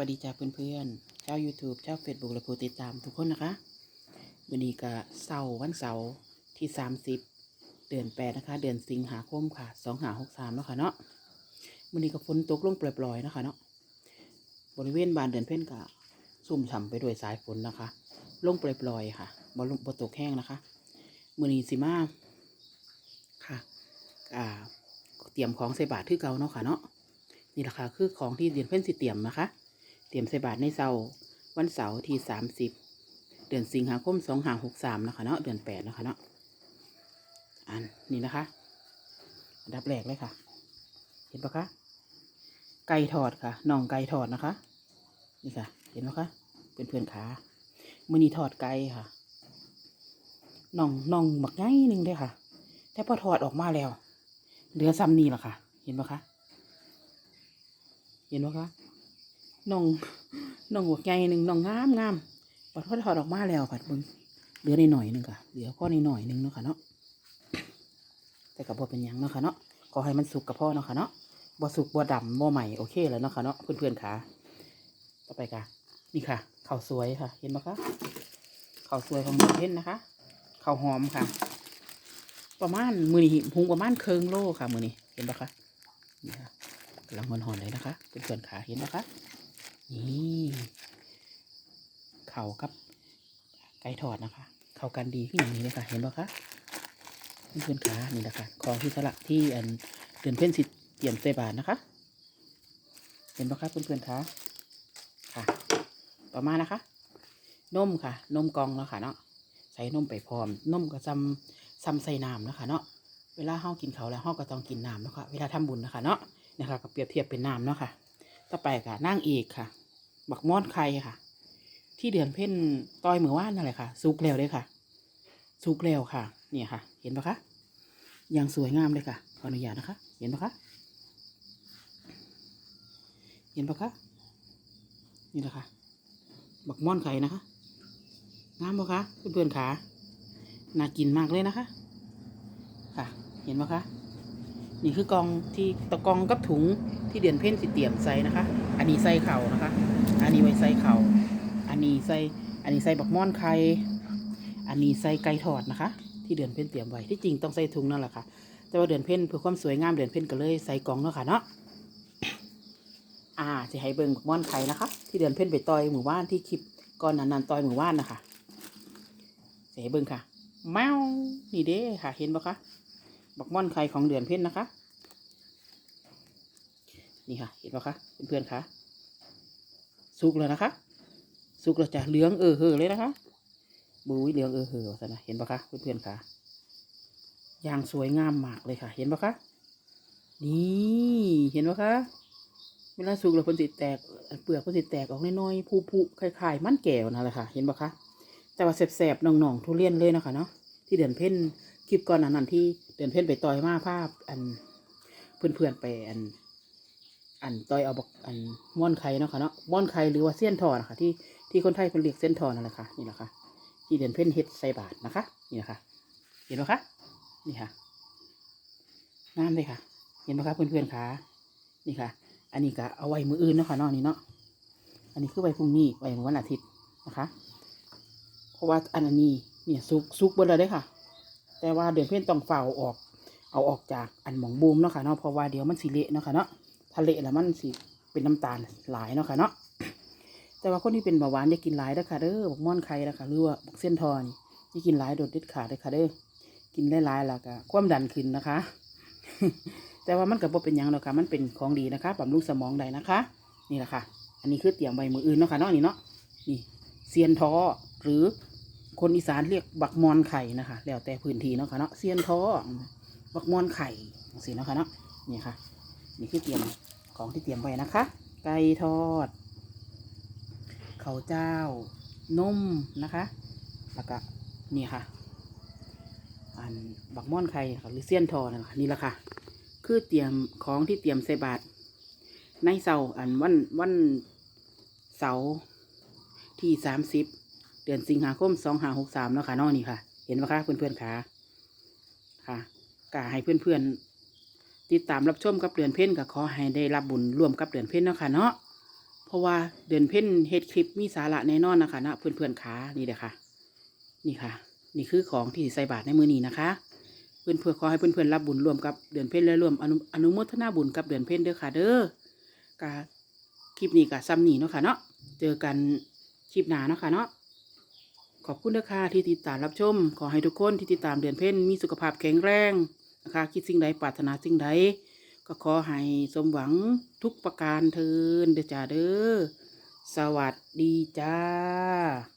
วัสดีจ้าเพื่อนๆเจ้า YouTube เจ้า Facebook และผู้ติดตามทุกคนนะคะวันนี้ก็เสาร์วันเสาร์ที่ 30 เดือน8นะคะ เดือนสิงหาคมค่ะ2หา63เนาะค่ะเนาะวันนี้ก็ฝนตกลงปล่อยๆนะคะเนาะบริเวณบานเดือนเพ่นก็ซุ่มฉ่ำไปด้วยสายฝนนะคะ ลงปล่อยๆค่ะบอลบตกแห้งนะคะมือนี้สิมาค่ะอ่าเตรียมของใส่บาตรที่เก่าเนาะค่ะเนาะนี่แหละค่ะคือของที่เดือนเพ่นสิเตรียมนะคะ เตรียมใส่บาตรในเสาร์วันเสาร์ที่สามสิบเดือนสิงหาคมสองหาหกสามนะคะเนาะเดือนแปดนะคะเนาะอันนี่นะคะอันดับแรกเลยค่ะ เห็นปะคะ ไก่ทอดค่ะน่องไก่ทอดนะคะ นี่ค่ะ เห็นปะคะเป็นเพื่อนขามือนี้ทอดไก่ค่ะน่องน่องหมักง่ายหนึ่งเด้อค่ะ แต่พอทอดออกมาแล้ว เหลือซ้ำนี่แหละค่ะ เห็นปะคะ เห็นปะคะ น่องน่องหัวใหญ่หนึ่งน่องงามงามปัดทอดถอดออกมาแล้วผัดบึงเหลือในหน่อยหนึ่งค่ะเหลือข้อในหน่อยหนึ่งเนาะค่ะเนาะแต่กับบ่เป็นยังเนาะค่ะเนาะขอให้มันสุกกับพ่อเนาะค่ะเนาะบ่สุกบ่ดำบ่ใหม่โอเคแล้วเนาะค่ะเนาะเพื่อนๆค่ะต่อไปค่ะ นี่ค่ะข้าวสวยค่ะ เห็นไหมคะข้าวสวยของหมูเพ่นนะคะข้าวหอมค่ะ ประมาณมือนี้หุงประมาณเคิงโลค่ะมือนี้เห็นปะคะนี่ค่ะกำลังหอนๆเลยนะคะเพื่อนๆขาเห็นนะคะ นี่เข่ากับไก่ทอดนะคะ เข้ากันดีขึ้นอย่างนี้เลยค่ะ เห็นปะคะเพื่อนๆขานี่แหละค่ะของที่สลักที่อันเดือนเพ่นสิเตรียมใส่บาทนะคะ เห็นปะคะเพื่อนๆขาค่ะ ต่อมานะคะ นมค่ะ นมกองแล้วค่ะเนาะใส่นมไปพร้อม นมก็ซ้ำซ้ำใส่น้ำนะคะเนาะเวลาเฮากินเขาแล้วเฮาก็ต้องกินน้ำนะคะเวลาทำบุญนะคะเนาะนะคะก็เปรียบเทียบเป็นน้ำเนาะค่ะ ต่อไปค่ะนั่งเอกค่ะ บักมอดไข่ค่ะ ที่เดือนเพ่นต้อยมือว่านนั่นแหละค่ะซุกแล้วเลยค่ะซุกแล้วค่ะ เนี่ยค่ะ เห็นปะคะอย่างสวยงามเลยค่ะขออนุญาตนะคะ เห็นปะคะเห็นปะคะนี่แหละค่ะบักม่อนไข่นะคะงามปะคะเพื่อนๆขาน่ากินมากเลยนะคะ ค่ะ เห็นปะคะ นี่คือกองที่ตะกองกับถุงที่เดือนเพ่นสิเตรียมใส่นะคะ อันนี้ใส่เข่านะคะ อันนี้ไว้ใส่เข่าอันนี้ใส่อันนี้ใส่บักม่อนไข่อันนี้ใส่ไก่ทอดนะคะ ที่เดือนเพ่นเตรียมไว้ที่จริงต้องใส่ถุงนั่นแหละค่ะแต่ว่าเดือนเพ่นเพื่อความสวยงามเดือนเพ่นก็เลยใส่กองเนาะค่ะเนาะอ่าจะให้เบิ่งบักม่อนไข่นะคะ ที่เดือนเพ่นไปต่อยหมู่บ้านที่คลิปก่อนนันนันต่อยหมู่บ้านนะคะจะให้เบิ่งค่ะแมวนี่เด้ค่ะ เห็นปะคะ บักม่อนไข่ของเดือนเพ่นนะคะ นี่ค่ะ เห็นปะคะเพื่อนๆคะสุกแล้วนะคะ สุกแล้วจะเหลืองเออเฮอเลยนะคะบุ้ยเหลืองเออเฮอวะนะเห็นปะคะเพื่อนๆคะอย่างสวยงามมากเลยค่ะ เห็นปะคะนี่เห็นปะคะเวลาสุกแล้วเพิ่นสิแตกเปลือกเพิ่นสิแตกออกน้อยๆผุๆคล้ายๆมันแก้วนั่นแหละค่ะ เห็นปะคะแต่ว่าแสบๆหน่องๆทุเรียนเลยนะคะเนาะที่เดือนเพ่น คลิปก่อนนั้นที่เดือนเพ่นไปต่อยมาภาพ อันเพื่อนๆไปอัน อันต้อยเอาบอกอันม่อนไข่เนาะค่ะเนาะม่อนไข่หรือว่าเส้นทอนะคะที่ที่คนไทยเป็นเรียกเส้นทอนั่นแหละค่ะนี่แหละค่ะที่เด่นเพ่นเฮ็ดใส่บาทนะคะ นี่นะคะ เห็นไหมคะนี่ค่ะงามเลยค่ะ เห็นไหมคะเพื่อนๆค่ะนี่ค่ะ อันนี้ก็เอาไว้มืออื่นเนาะค่ะนาะนี่เนาะอันนี้คือไว้พรุ่งนี้ไว้วันอาทิตย์นะคะ เพราะว่าอันนี้เนี่ยซุกซุกเบนเลยเด้ค่ะ แต่ว่าเดือนเพื่อนต้องเฝ้าออก เอาออกจากอันหมองบูมเนาะค่ะเนาะเพราะว่าเดี๋ยวมันสิเละเนาะค่ะเนาะทะเลแล้วมันสิเป็นน้ำตาลหลายเนาะค่ะเนาะแต่ว่าคนที่เป็นเบาหวานอย่ากินหลายเด้อค่ะเด้อบักม่อนไข่นะคะหรือว่าบักเส้นทอนอย่ากินหลายโดดเด็ดขาดเด้อค่ะเด้อกินหลายๆแล้วก็ความดันขึ้นนะคะ แต่ว่ามันก็บ่เป็นยังหรอกค่ะมันเป็นของดีนะคะบำรุงสมองได้นะคะ นี่แหละค่ะ อันนี้คือเตรียมใบมืออื่นเนาะค่ะเนาะนี่เนาะนี่เซียนทอหรือ คนอีสานเรียกบักมอนไข่นะคะ แล้วแต่พื้นที่เนาะค่ะเนาะเซียนท้อบักมอนไข่สิเนาะค่ะเนาะนี่ค่ะ นี่คือเตรียมของที่เตรียมไว้นะคะ ไก่ทอดข้าวเจ้านมนะคะ แล้วก็นี่ค่ะ อันบักม่อนไข่หรือเสี้ยนทอนั่แหละคะนี่แหละค่ะ คือเตรียมของที่เตรียมใส่บาตรในเสาร์อันวันวันเสาร์ที่สามสิบ เดือนสิงหาคมสองหาหกสามเนาะค่ะนอนี่ค่ะ เห็นไหมคะเพื่อนๆค่ะค่ะกาให้เพื่อนๆติดตามรับชมกับเดือนเพ่นก็ขอให้ได้รับบุญร่วมกับเดือนเพ่นเนาะค่ะเนาะเพราะว่าเดือนเพ่นเฮ็ดคลิปมีสาระแน่นอนนะคะนะเพื่อนๆขานี่เด้อค่ะ นี่ค่ะ นี่คือของที่ใส่บาตรในมือนี้นะคะเพื่อนเพื่อขอให้เพื่อนๆรับบุญรวมกับเดือนเพ่นและรวมอนุอนุโมทนาบุญกับเดือนเพ่นเด้อค่ะ เด้อกะคลิปนี้กะซ้ำนี่เนาะค่ะเนาะเจอกันคลิปหน้าเนาะค่ะเนาะ ขอบคุณนะค่ะที่ติดตามรับชม ขอให้ทุกคนที่ติดตามเดือนเพ่นมีสุขภาพแข็งแรงนะคะ คิดสิ่งใดปรารถนาสิ่งใด ก็ขอให้สมหวังทุกประการเทินเด้อจ้าเด้อสวัสดีจ้า